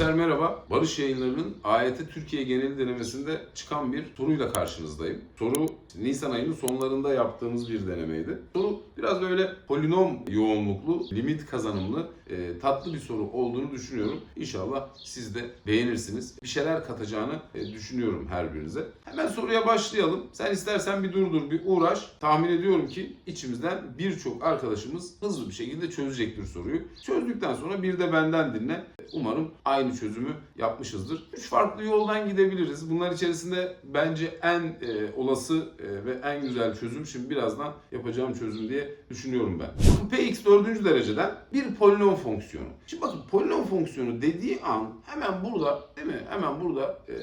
Gençler merhaba. Barış Yayınları'nın AYT Türkiye genel denemesinde çıkan bir soruyla karşınızdayım. Soru Nisan ayının sonlarında yaptığımız bir denemeydi. Soru biraz böyle polinom yoğunluklu, limit kazanımlı, e, tatlı bir soru olduğunu düşünüyorum. İnşallah siz de beğenirsiniz. Bir şeyler katacağını e, düşünüyorum her birinize. Hemen soruya başlayalım. Sen istersen bir durdur, bir uğraş. Tahmin ediyorum ki içimizden birçok arkadaşımız hızlı bir şekilde çözecektir soruyu. Çözdükten sonra bir de benden dinle. Umarım aynı çözümü yapmışızdır. Üç farklı yoldan gidebiliriz. Bunlar içerisinde bence en e, olası e, ve en güzel çözüm şimdi birazdan yapacağım çözüm diye düşünüyorum ben. Px dördüncü dereceden bir polinom fonksiyonu. Şimdi bakın polinom fonksiyonu dediği an hemen burada değil mi? Hemen burada e,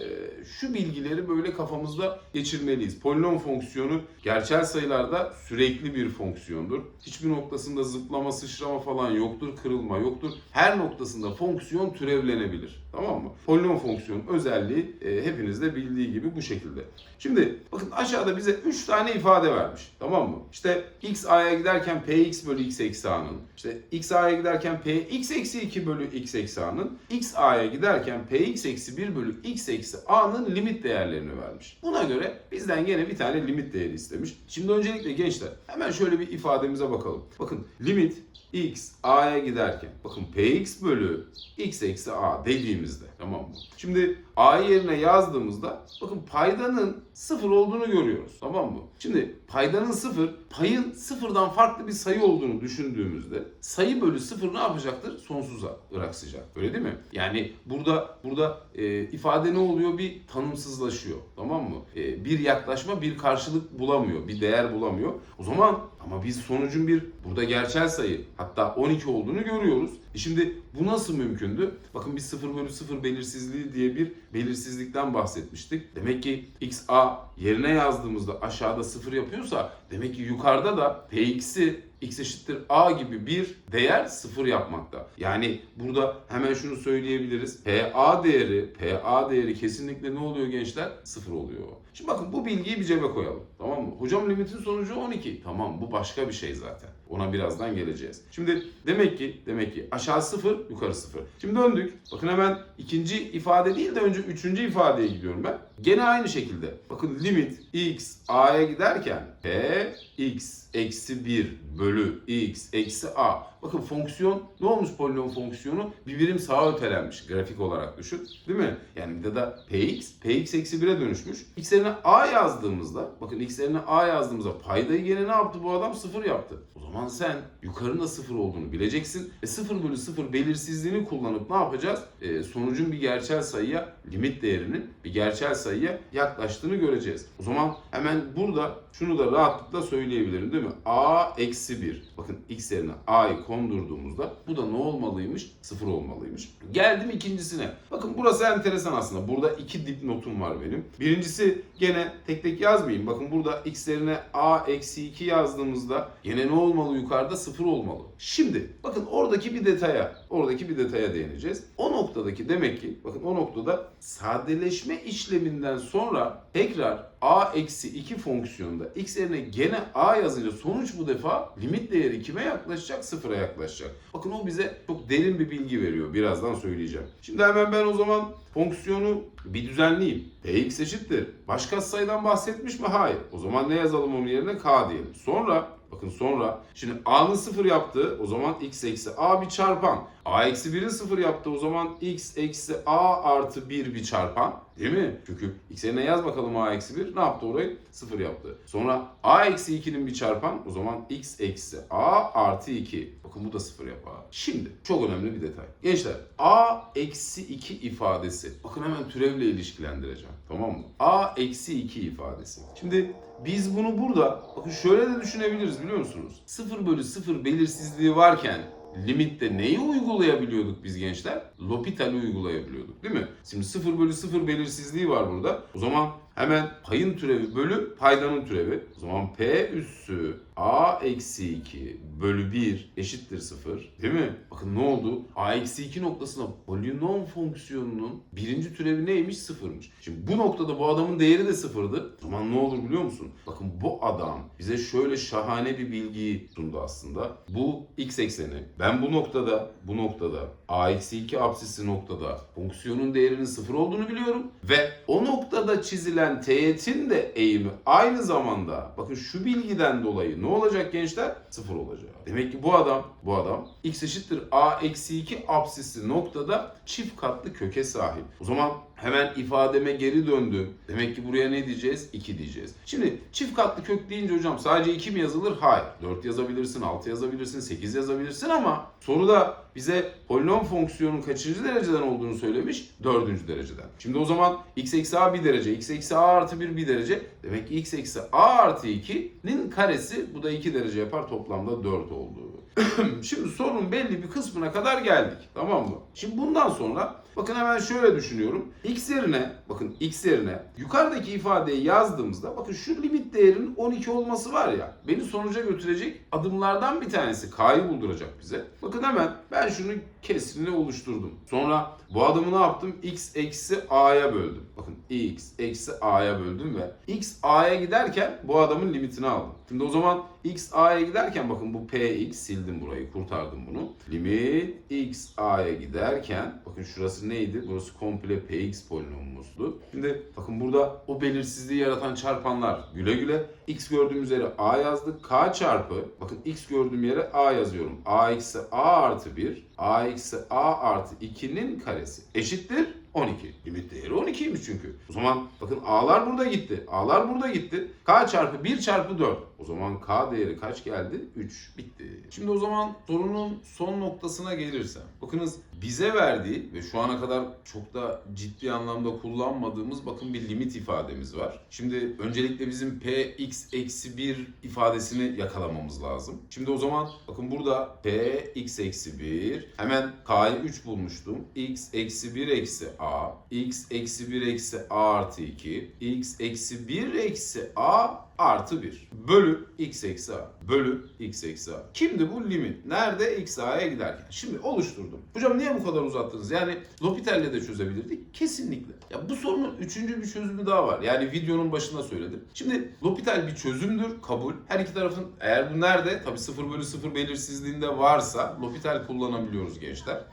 şu bilgileri böyle kafamızda geçirmeliyiz. Polinom fonksiyonu gerçel sayılarda sürekli bir fonksiyondur. Hiçbir noktasında zıplama, sıçrama falan yoktur, kırılma yoktur. Her noktasında fonksiyon türevlenebilir. Tamam mı? Polinom fonksiyonun özelliği e, hepiniz de bildiği gibi bu şekilde. Şimdi bakın aşağıda bize 3 tane ifade vermiş. Tamam mı? İşte x a'ya giderken px bölü x eksi a'nın. İşte x a'ya giderken px eksi 2 bölü x eksi a'nın. x a'ya giderken px eksi 1 bölü x eksi a'nın limit değerlerini vermiş. Buna göre bizden gene bir tane limit değeri istemiş. Şimdi öncelikle gençler hemen şöyle bir ifademize bakalım. Bakın limit x a'ya giderken bakın px bölü x eksi a dediğimizde tamam mı? Şimdi a yerine yazdığımızda bakın paydanın sıfır olduğunu görüyoruz tamam mı? Şimdi paydanın sıfır payın sıfırdan farklı bir sayı olduğunu düşündüğümüzde sayı bölü sıfır ne yapacaktır? Sonsuza ıraksayacak. Öyle değil mi? Yani burada burada e, ifade ne oluyor? Bir tanımsızlaşıyor. Tamam mı? E, bir yaklaşma bir karşılık bulamıyor. Bir değer bulamıyor. O zaman ama biz sonucun bir burada gerçel sayı hatta 12 olduğunu görüyoruz. E şimdi bu nasıl mümkündü? Bakın biz 0 bölü 0 belirsizliği diye bir belirsizlikten bahsetmiştik. Demek ki x a yerine yazdığımızda aşağıda 0 yapıyorsa demek ki yukarıda da px'i x eşittir a gibi bir değer sıfır yapmakta. Yani burada hemen şunu söyleyebiliriz. PA değeri, PA değeri kesinlikle ne oluyor gençler? Sıfır oluyor. Şimdi bakın bu bilgiyi bir cebe koyalım. Tamam mı? Hocam limitin sonucu 12. Tamam bu başka bir şey zaten. Ona birazdan geleceğiz. Şimdi demek ki demek ki aşağı sıfır, yukarı sıfır. Şimdi döndük. Bakın hemen ikinci ifade değil de önce üçüncü ifadeye gidiyorum ben. Gene aynı şekilde. Bakın limit x a'ya giderken p x eksi 1 bölü x eksi a. Bakın fonksiyon ne olmuş polinom fonksiyonu? Bir birim sağa ötelenmiş grafik olarak düşün. Değil mi? Yani bir de da px, px eksi 1'e dönüşmüş. x yerine a yazdığımızda, bakın x yerine a yazdığımızda paydayı gene ne yaptı bu adam? Sıfır yaptı. O zaman sen yukarının da sıfır olduğunu bileceksin. E 0 bölü 0 belirsizliğini kullanıp ne yapacağız? E, sonucun bir gerçel sayıya, limit değerinin bir gerçel sayıya yaklaştığını göreceğiz. O zaman hemen burada şunu da rahatlıkla söyleyebilirim değil mi? a eksi 1. Bakın x yerine a'yı kondurduğumuzda bu da ne olmalıymış? 0 olmalıymış. Geldim ikincisine. Bakın burası enteresan aslında. Burada iki dipnotum var benim. Birincisi gene tek tek yazmayayım. Bakın burada x yerine a eksi 2 yazdığımızda gene ne olmalı yukarıda? 0 olmalı. Şimdi bakın oradaki bir detaya, oradaki bir detaya değineceğiz. O noktadaki demek ki bakın o noktada sadeleşme işleminden sonra tekrar a eksi 2 fonksiyonunda x yerine gene a yazınca sonuç bu defa limit değeri kime yaklaşacak? Sıfıra yaklaşacak. Bakın o bize çok derin bir bilgi veriyor. Birazdan söyleyeceğim. Şimdi hemen ben o zaman fonksiyonu bir düzenleyeyim. px eşittir. Başka sayıdan bahsetmiş mi? Hayır. O zaman ne yazalım onun yerine? k diyelim. Sonra Bakın sonra şimdi a'nın 0 yaptığı o zaman x eksi a bir çarpan. A eksi 1'in 0 yaptığı o zaman x eksi a artı 1 bir çarpan. Değil mi? Çünkü x yerine yaz bakalım a eksi 1. Ne yaptı orayı? 0 yaptı. Sonra a eksi 2'nin bir çarpan o zaman x eksi a artı 2. Bakın bu da 0 yapar. Şimdi çok önemli bir detay. Gençler a eksi 2 ifadesi. Bakın hemen türevle ilişkilendireceğim. Tamam mı? a eksi 2 ifadesi. Şimdi biz bunu burada bakın şöyle de düşünebiliriz biliyor musunuz? 0 bölü 0 belirsizliği varken limitte neyi uygulayabiliyorduk biz gençler? L'Hopital'i uygulayabiliyorduk değil mi? Şimdi 0 bölü 0 belirsizliği var burada. O zaman hemen payın türevi bölü paydanın türevi. O zaman P üssü a eksi 2 bölü 1 eşittir 0. Değil mi? Bakın ne oldu? a eksi 2 noktasına polinom fonksiyonunun birinci türevi neymiş? Sıfırmış. Şimdi bu noktada bu adamın değeri de sıfırdı. O zaman ne olur biliyor musun? Bakın bu adam bize şöyle şahane bir bilgiyi sundu aslında. Bu x ekseni. Ben bu noktada, bu noktada a eksi 2 apsisi noktada fonksiyonun değerinin sıfır olduğunu biliyorum. Ve o noktada çizilen teğetin de eğimi aynı zamanda bakın şu bilgiden dolayı ne olacak gençler? Sıfır olacak. Demek ki bu adam, bu adam x eşittir a eksi 2 apsisi noktada çift katlı köke sahip. O zaman hemen ifademe geri döndüm. Demek ki buraya ne diyeceğiz? 2 diyeceğiz. Şimdi çift katlı kök deyince hocam sadece 2 mi yazılır? Hayır. 4 yazabilirsin, 6 yazabilirsin, 8 yazabilirsin ama soruda bize polinom fonksiyonun kaçıncı dereceden olduğunu söylemiş? Dördüncü dereceden. Şimdi o zaman x eksi a bir derece, x eksi a artı 1 bir derece. Demek ki x eksi a artı 2'nin karesi bu da 2 derece yapar toplamda 4 oldu. Şimdi sorunun belli bir kısmına kadar geldik. Tamam mı? Şimdi bundan sonra bakın hemen şöyle düşünüyorum. X yerine bakın x yerine yukarıdaki ifadeyi yazdığımızda bakın şu limit değerinin 12 olması var ya beni sonuca götürecek adımlardan bir tanesi K'yı bulduracak bize. Bakın hemen ben şunu kesrini oluşturdum. Sonra bu adımı ne yaptım? X eksi A'ya böldüm. Bakın X eksi A'ya böldüm ve X A'ya giderken bu adamın limitini aldım. Şimdi o zaman X A'ya giderken bakın bu PX sildim burayı kurtardım bunu. Limit X A'ya giderken bakın şurası neydi? Burası komple PX polinomumuzdu. Şimdi bakın burada o belirsizliği yaratan çarpanlar güle güle. X gördüğümüz yere A yazdık. K çarpı bakın X gördüğüm yere A yazıyorum. A eksi A artı 1 A eksi A artı 2'nin karesi eşittir 12. Limit değeri 12'ymiş çünkü. O zaman bakın A'lar burada gitti. A'lar burada gitti. K çarpı 1 çarpı 4. O zaman K değeri kaç geldi? 3. Bitti. Şimdi o zaman sorunun son noktasına gelirsem. Bakınız bize verdiği ve şu ana kadar çok da ciddi anlamda kullanmadığımız bakın bir limit ifademiz var. Şimdi öncelikle bizim px eksi 1 ifadesini yakalamamız lazım. Şimdi o zaman bakın burada px eksi 1 hemen k'yı 3 bulmuştum. x eksi 1 eksi a x eksi 1 eksi a artı 2 x eksi 1 eksi a artı 1 bölü x eksi a bölü x eksi a. Kimdi bu limit? Nerede? x a'ya giderken. Şimdi oluşturdum. Hocam niye bu kadar uzattınız? Yani L'Hopital'le de çözebilirdik. Kesinlikle. Ya bu sorunun üçüncü bir çözümü daha var. Yani videonun başında söyledim. Şimdi L'Hopital bir çözümdür. Kabul. Her iki tarafın eğer bu nerede? Tabii 0 bölü 0 belirsizliğinde varsa L'Hopital kullanabiliyoruz gençler.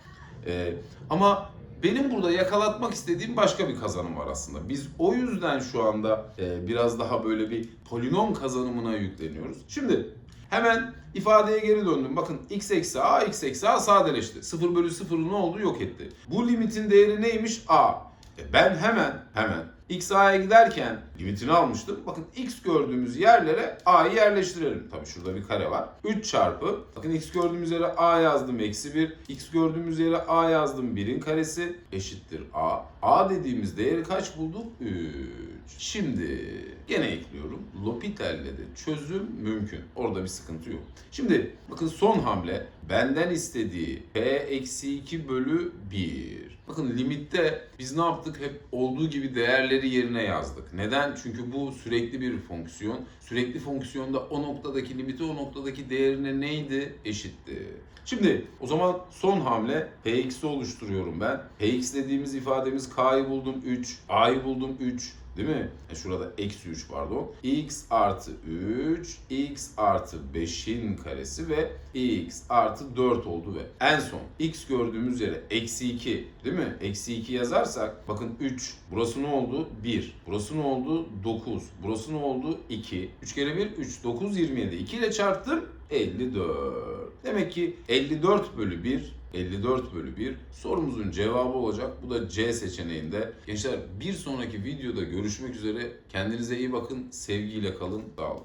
Ee, ama benim burada yakalatmak istediğim başka bir kazanım var aslında. Biz o yüzden şu anda e, biraz daha böyle bir polinom kazanımına yükleniyoruz. Şimdi hemen ifadeye geri döndüm. Bakın x eksi a, x eksi a sadeleşti. 0 bölü 0 ne oldu? Yok etti. Bu limitin değeri neymiş? a. E ben hemen hemen x a'ya giderken limitini almıştım. Bakın x gördüğümüz yerlere a'yı yerleştirelim. Tabii şurada bir kare var. 3 çarpı. Bakın x gördüğümüz yere a yazdım eksi 1. x gördüğümüz yere a yazdım 1'in karesi eşittir a. a dediğimiz değeri kaç bulduk? 3. Şimdi gene ekliyorum. L'Hopital'le de çözüm mümkün. Orada bir sıkıntı yok. Şimdi bakın son hamle benden istediği p eksi 2 bölü 1. Bakın limitte biz ne yaptık? Hep olduğu gibi değerleri yerine yazdık. Neden? Çünkü bu sürekli bir fonksiyon. Sürekli fonksiyonda o noktadaki limiti o noktadaki değerine neydi? Eşitti. Şimdi o zaman son hamle px'i oluşturuyorum ben. px dediğimiz ifademiz k'yı buldum 3, a'yı buldum 3, Değil mi? E şurada eksi 3 pardon. x artı 3, x artı 5'in karesi ve x artı 4 oldu ve en son x gördüğümüz yere eksi 2 değil mi? Eksi 2 yazarsak bakın 3. Burası ne oldu? 1. Burası ne oldu? 9. Burası ne oldu? 2. 3 kere 1 3. 9 27. 2 ile çarptım 54. Demek ki 54 bölü 1 54 bölü 1 sorumuzun cevabı olacak. Bu da C seçeneğinde. Gençler bir sonraki videoda görüşmek üzere. Kendinize iyi bakın. Sevgiyle kalın. Sağ olun.